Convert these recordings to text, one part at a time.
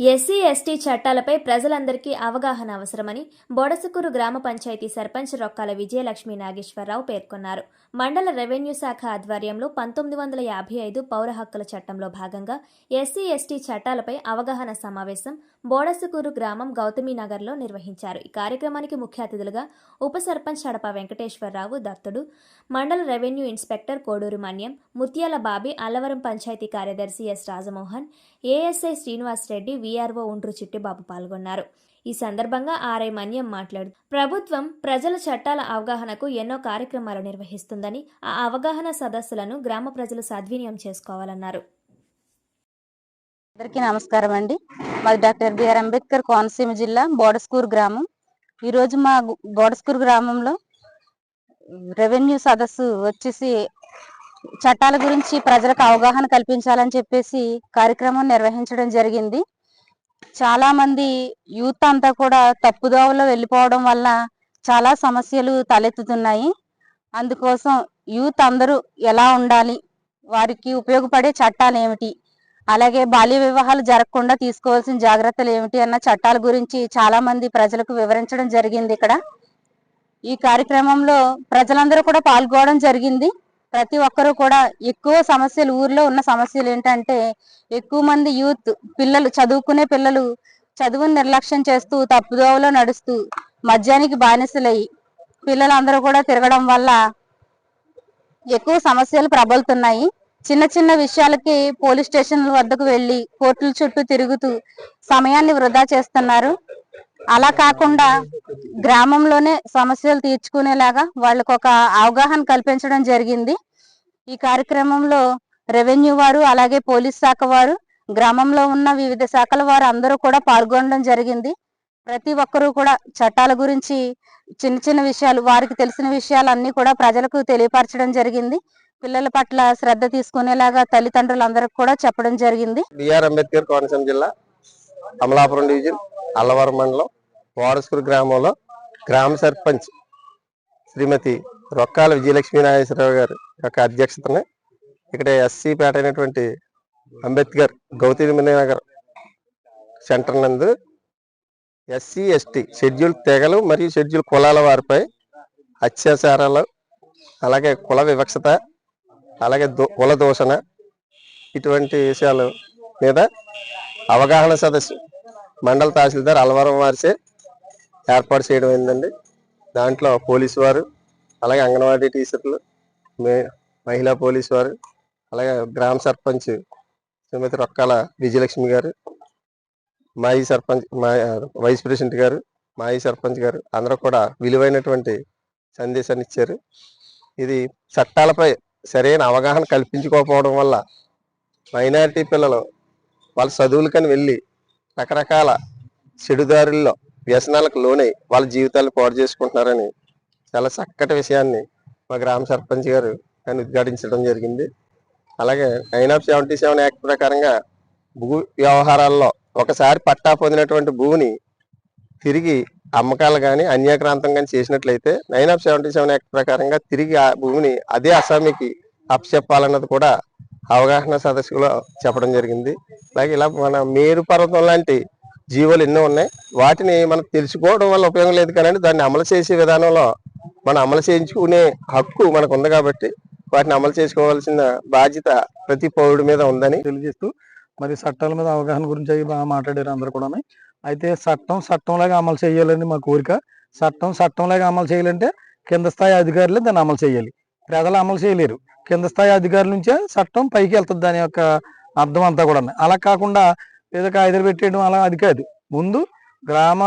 SC ST చట్టాలపై ప్రజలందరికీ అవగాహన అవసరమని బొడసకూరు గ్రామ పంచాయతీ సర్పంచ్ రొక్కాల విజయలక్ష్మి నాగేశ్వరరావు పేర్కొన్నారు. మండల రెవెన్యూ శాఖ ఆధ్వర్యంలో పంతొమ్మిది వందల యాభై ఐదు పౌర హక్కుల చట్టంలో భాగంగా ఎస్సీ ఎస్టీ చట్టాలపై అవగాహన సమావేశం బోడసకూరు గ్రామం గౌతమీనగర్లో నిర్వహించారు. ఈ కార్యక్రమానికి ముఖ్య అతిథులుగా ఉప సర్పంచ్ అడప వెంకటేశ్వరరావు దత్తుడు మండల రెవెన్యూ ఇన్స్పెక్టర్ కోడూరు మన్యం ముత్యాల బాబి అల్లవరం పంచాయతీ కార్యదర్శి S Rajamohan ASI Srinivas Reddy VRO Undru Chittibabu పాల్గొన్నారు. ఈ సందర్భంగా ఆర్ఐ మన్యం మాట్లాడు ప్రభుత్వం ప్రజల చట్టాల అవగాహనకు ఎన్నో కార్యక్రమాలు నిర్వహిస్తుందని ఆ అవగాహన సదస్సులను గ్రామ ప్రజలు సద్వినియోగం చేసుకోవాలన్నారు. అందరికీ నమస్కారం అండి. మాది డాక్టర్ బిఆర్ అంబేద్కర్ కోనసీమ జిల్లా బోడస్కూర్ గ్రామం. ఈరోజు మా బోడస్కూర్ గ్రామంలో రెవెన్యూ సదస్సు వచ్చేసి చట్టాల గురించి ప్రజలకు అవగాహన కల్పించాలని చెప్పేసి కార్యక్రమం నిర్వహించడం జరిగింది. చాలా మంది యూత్ అంతా కూడా తప్పుదోవలో వెళ్ళిపోవడం వల్ల చాలా సమస్యలు తలెత్తుతున్నాయి. అందుకోసం యూత్ అందరూ ఎలా ఉండాలి? వారికి ఉపయోగపడే చట్టాలు ఏమిటి? అలాగే బాల్య వివాహాలు జరగకుండా తీసుకోవాల్సిన జాగ్రత్తలు ఏమిటి అన్న చట్టాల గురించి చాలా మంది ప్రజలకు వివరించడం జరిగింది ఇక్కడ. ఈ కార్యక్రమంలో ప్రజలందరూ కూడా పాల్గొనడం జరిగింది. ప్రతి ఒక్కరూ కూడా ఎక్కువ సమస్యలు ఊర్లో ఉన్న సమస్యలు ఏంటంటే ఎక్కువ మంది యూత్ పిల్లలు చదువుకునే పిల్లలు చదువును నిర్లక్ష్యం చేస్తూ తప్పుదోవలో నడుస్తూ మద్యానికి బానిసలై పిల్లలందరూ కూడా తిరగడం వల్ల ఎక్కువ సమస్యలు ప్రబలుతున్నాయి. చిన్న చిన్న విషయాలకి పోలీస్ స్టేషన్ల వద్దకు వెళ్ళి కోర్టుల చుట్టూ తిరుగుతూ సమయాన్ని వృధా చేస్తున్నారు. అలా కాకుండా గ్రామంలోనే సమస్యలు తీర్చుకునేలాగా వాళ్ళకు ఒక అవగాహన కల్పించడం జరిగింది. ఈ కార్యక్రమంలో రెవెన్యూ వారు అలాగే పోలీస్ శాఖ వారు గ్రామంలో ఉన్న వివిధ శాఖల వారు అందరూ కూడా పాల్గొనడం జరిగింది. ప్రతి ఒక్కరూ కూడా చట్టాల గురించి చిన్న చిన్న విషయాలు వారికి తెలిసిన విషయాలు అన్ని కూడా ప్రజలకు తెలియపరచడం జరిగింది. పిల్లల పట్ల శ్రద్ధ తీసుకునేలాగా తల్లిదండ్రులందరికి కూడా చెప్పడం జరిగింది. బిఆర్ అంబేద్కర్ కోనసీమ జిల్లా అమలాపురం డివిజన్ అల్లవరం మండలం వారస్కూరు గ్రామంలో గ్రామ సర్పంచ్ శ్రీమతి రొక్కాల విజయలక్ష్మీ నాగేశ్వరరావు గారి యొక్క అధ్యక్షతన ఇక్కడ ఎస్సీ పేట అయినటువంటి అంబేద్కర్ గౌతమి నగర్ సెంటర్ నందు ఎస్సీ ఎస్టీ షెడ్యూల్ తెగలు మరియు షెడ్యూల్ కులాల వారిపై అత్యాచారాలు అలాగే కుల వివక్షత అలాగే కుల దూషణ ఇటువంటి విషయాలు మీద అవగాహన సదస్సు మండల తహసీల్దార్ అలవరం వారిసే ఏర్పాటు చేయడం అయిందండి దాంట్లో పోలీసు వారు అలాగే అంగన్వాడీ టీచర్లు మే మహిళా పోలీసు వారు అలాగే గ్రామ సర్పంచ్ శ్రీమతి రొక్కాల విజయలక్ష్మి గారు మాజీ సర్పంచ్ మా వైస్ ప్రెసిడెంట్ గారు మాజీ సర్పంచ్ గారు అందరూ కూడా విలువైనటువంటి సందేశాన్ని ఇచ్చారు. ఇది చట్టాలపై సరైన అవగాహన కల్పించుకోకపోవడం వల్ల మైనారిటీ పిల్లలు వాళ్ళ చదువులకని వెళ్ళి రకరకాల చెడుదారుల్లో వ్యసనాలకు లోనై వాళ్ళ జీవితాలు పాడు చేసుకుంటున్నారని చాలా చక్కటి విషయాన్ని మా గ్రామ సర్పంచ్ గారు ఆయన ఉద్ఘాటించడం జరిగింది. అలాగే nine of seventy seven act ప్రకారంగా భూ వ్యవహారాల్లో ఒకసారి పట్టా పొందినటువంటి భూమిని తిరిగి అమ్మకాలు కానీ అన్యాక్రాంతం కానీ చేసినట్లయితే nine of seventy seven act ప్రకారంగా తిరిగి ఆ భూమిని అదే అస్సామీకి అప్పచెప్పాలన్నది కూడా అవగాహన సదస్సులో చెప్పడం జరిగింది. అలాగే ఇలా మన మేరు పర్వతం లాంటి జీవులు ఎన్నో ఉన్నాయి. వాటిని మనం తెలుసుకోవడం వల్ల ఉపయోగం లేదు కానీ దాన్ని అమలు చేసే విధానంలో మనం అమలు చేయించుకునే హక్కు మనకు ఉంది కాబట్టి వాటిని అమలు చేసుకోవాల్సిన బాధ్యత ప్రతి పౌరుడి మీద ఉందని తెలియజేస్తూ మరి చట్టాల మీద అవగాహన గురించి అవి బాగా మాట్లాడారు అందరు కూడా అయితే చట్టం చట్టంలాగా అమలు చేయాలని మా కోరిక. చట్టం చట్టంలాగా అమలు చేయాలంటే కింద స్థాయి అధికారులే దాన్ని అమలు చేయాలి. ప్రజలు అమలు చేయలేరు. కింద స్థాయి అధికారుల నుంచే చట్టం పైకి వెళ్తుంది దాని యొక్క అర్థం అంతా కూడా అలా కాకుండా ఏదో కాగితాలు పెట్టేయడం అలా అది కాదు. ముందు గ్రామ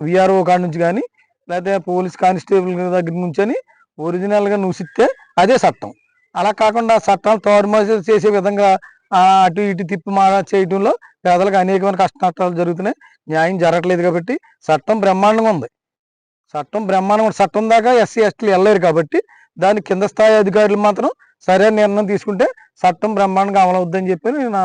విఆర్ఓ కాడ నుంచి కానీ లేకపోతే పోలీస్ కానిస్టేబుల్ దగ్గర నుంచి అని ఒరిజినల్గా నుసిస్తే అదే చట్టం అలా కాకుండా చట్టాలు తారుమారు చేసే విధంగా అటు ఇటు తిప్పి మా చేయడంలో పేదలకు అనేకమైన కష్ట నష్టాలు జరుగుతున్నాయి. న్యాయం జరగట్లేదు కాబట్టి చట్టం బ్రహ్మాండంగా ఉంది. చట్టం బ్రహ్మాండంగా చట్టం దాకా ఎస్సీ ఎస్టీలు వెళ్ళలేరు కాబట్టి దాని కింద స్థాయి అధికారులు మాత్రం సరైన నిర్ణయం తీసుకుంటే చట్టం బ్రహ్మాండంగా అమలవుద్దని చెప్పి నేను నా